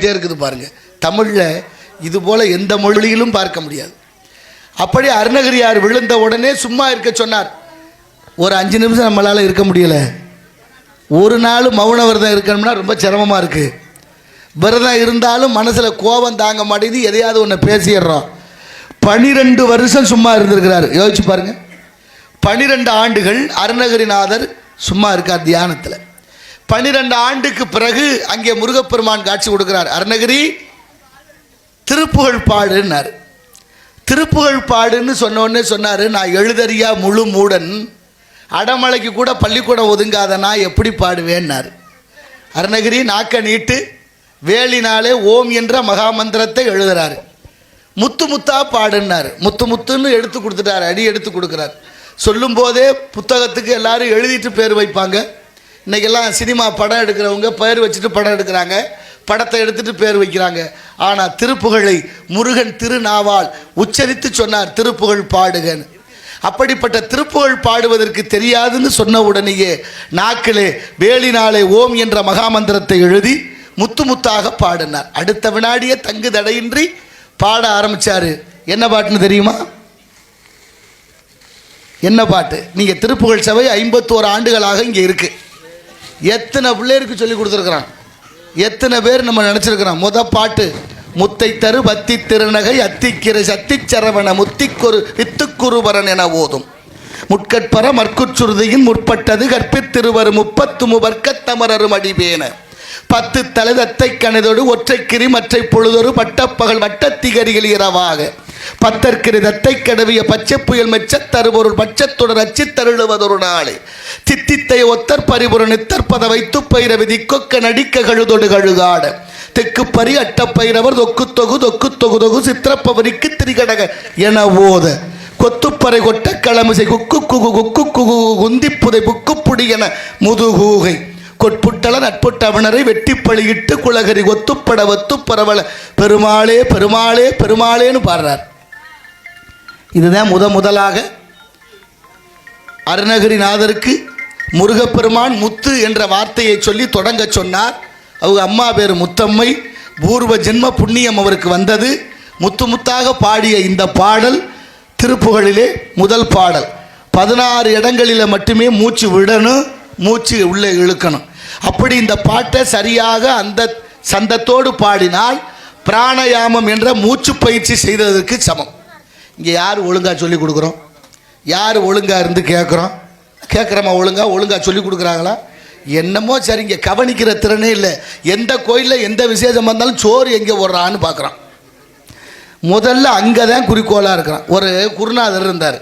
போயிட்டே இருக்குது பாருங்க. தமிழில் இது போல எந்த மொழியிலும் பார்க்க முடியாது. அப்படி அருணகிரியார் விழுந்த உடனே சும்மா இருக்க சொன்னார். ஒரு அஞ்சு நிமிஷம் நம்மளால் இருக்க முடியல. ஒரு நாள் மௌன விரதம் இருக்கணும்னா ரொம்ப சிரமமாக இருக்குது விரதம் இருந்தாலும் மனசில் கோபம் தாங்க மாட்டேங்குது. எதையாவது ஒன்று பேசிடுறோம். பனிரெண்டு வருஷம் சும்மா இருந்திருக்கிறார். யோசிச்சு பாருங்க. பனிரெண்டு ஆண்டுகள் அருணகிரிநாதர் சும்மா இருக்கார் தியானத்தில். பனிரெண்டு ஆண்டுக்கு பிறகு அங்கே முருகப்பெருமான் காட்சி கொடுக்கிறார். அருணகிரி திருப்புகழ் பாடுன்னார். திருப்புகழ் பாடுன்னு சொன்னோடனே சொன்னார் நான் எழுதறியா முழு மூடன் அடமலைக்கு கூட பள்ளிக்கூடம் ஒதுங்காத நான் எப்படி பாடுவேன்னார். அருணகிரி நாக்க நீட்டு வேலினாலே ஓம் என்ற மகாமந்திரத்தை எழுதுறாரு. முத்து முத்தா பாடுனார் முத்து முத்துன்னு எடுத்து கொடுத்துட்டார் அடி எடுத்து கொடுக்குறார். சொல்லும்போதே புத்தகத்துக்கு எல்லாரும் எழுதிட்டு பேர் வைப்பாங்க. இன்றைக்கெல்லாம் சினிமா படம் எடுக்கிறவங்க பெயர் வச்சுட்டு படம் எடுக்கிறாங்க. படத்தை எடுத்துகிட்டு பேர் வைக்கிறாங்க. ஆனால் திருப்புகழை முருகன் திருநாவால் உச்சரித்து சொன்னார் திருப்புகழ் பாடுகன்னு அப்படிப்பட்ட திருப்புகழ் பாடுவதற்கு தெரியாதுன்னு சொன்ன உடனேயே நாக்கிலே வேலினாலே ஓம் என்ற மகாமந்திரத்தை எழுதி முத்து முத்தாக பாடினார். அடுத்த வினாடியே தங்கு தடையின்றி பாட ஆரம்பிச்சாரு. என்ன பாட்டுன்னு தெரியுமா? என்ன பாட்டு? நீங்கள் திருப்புகழ் சபை ஐம்பத்தோரு ஆண்டுகளாக இங்கே இருக்குது எத்தனை பிள்ளைருக்கு சொல்லி கொடுத்துருக்குறான்? எத்தனை பேர் நம்ம நினச்சிருக்கிறோம்? முத பாட்டு முத்தை தரு பத்தி திருநகை அத்திக்கிற சத்திச்சரவண முத்திக்குரு வித்துக்குருவரன் என ஓதும். முட்கட்பர மற்குச்சுருதியின் முற்பட்டது கற்பித்திருவர் முப்பத்து முவர்க்கத்தமரரும் அடிபேன பத்து தலதத்தை கணிதொடு ஒற்றைக்கிரி மற்றை பொழுதொரு பட்டப்பகல் வட்டத்திகரிகள் இரவாக. பத்தற்கிரி தத்தை கடவிய பச்சை புயல் மெச்சத் தருபொருள் பட்சத்துடன் அச்சித் தருளுவதொரு நாளே. தித்தித்தை ஒத்தர் பரிபுர நித்தற்பத வைத்து பயிர கொக்க நடிக்க கழுதொடு கழுகாட. தெக்கு பரி அட்டப்பயிரவர் தொக்கு தொகு தொக்கு தொகு தொகு சித்திரப்பவரிக்கு திரிகடக என ஓத. கொத்துப்பறை கொட்ட களமிசை குக்கு குகு குக்கு குகு குந்திப்புதை புக்குப்புடி என முதுகூகை. கொட்புட்டள நட்புட்டவனரை வெட்டி பழியிட்டு குலகரி ஒத்துப்பட ஒத்து பெருமாளே பெருமாளே பெருமாளேன்னு பாடுறார். இதுதான் முத முதலாக அருணகிரிநாதருக்கு முருகப்பெருமான் முத்து என்ற வார்த்தையை சொல்லி தொடங்க சொன்னார். அவங்க அம்மா பேர் முத்தம்மை. பூர்வ ஜென்ம புண்ணியம் அவருக்கு வந்தது. முத்து முத்தாக பாடிய இந்த பாடல் திருப்புகழிலே முதல் பாடல். பதினாறு இடங்களில் மட்டுமே மூச்சு விடணும் மூச்சு உள்ளே இழுக்கணும். அப்படி இந்த பாட்டை சரியாக அந்த சந்தத்தோடு பாடினால் பிராணயாமம் என்ற மூச்சு பயிற்சி செய்ததற்கு சமம். இங்கே யார் ஒழுங்காக சொல்லி கொடுக்குறோம்? யார் ஒழுங்காக இருந்து கேட்குறோம் கேட்குறோமா ஒழுங்காக ஒழுங்காக சொல்லி கொடுக்குறாங்களா? என்னமோ சரி இங்கே கவனிக்கிற திறனே இல்லை. எந்த கோயிலில் எந்த விசேஷம் வந்தாலும் சோறு எங்கே ஓடுறான்னு பார்க்குறான் முதல்ல அங்கே தான் குறிக்கோளாக இருக்கிறான். ஒரு குருநாதர் இருந்தார்.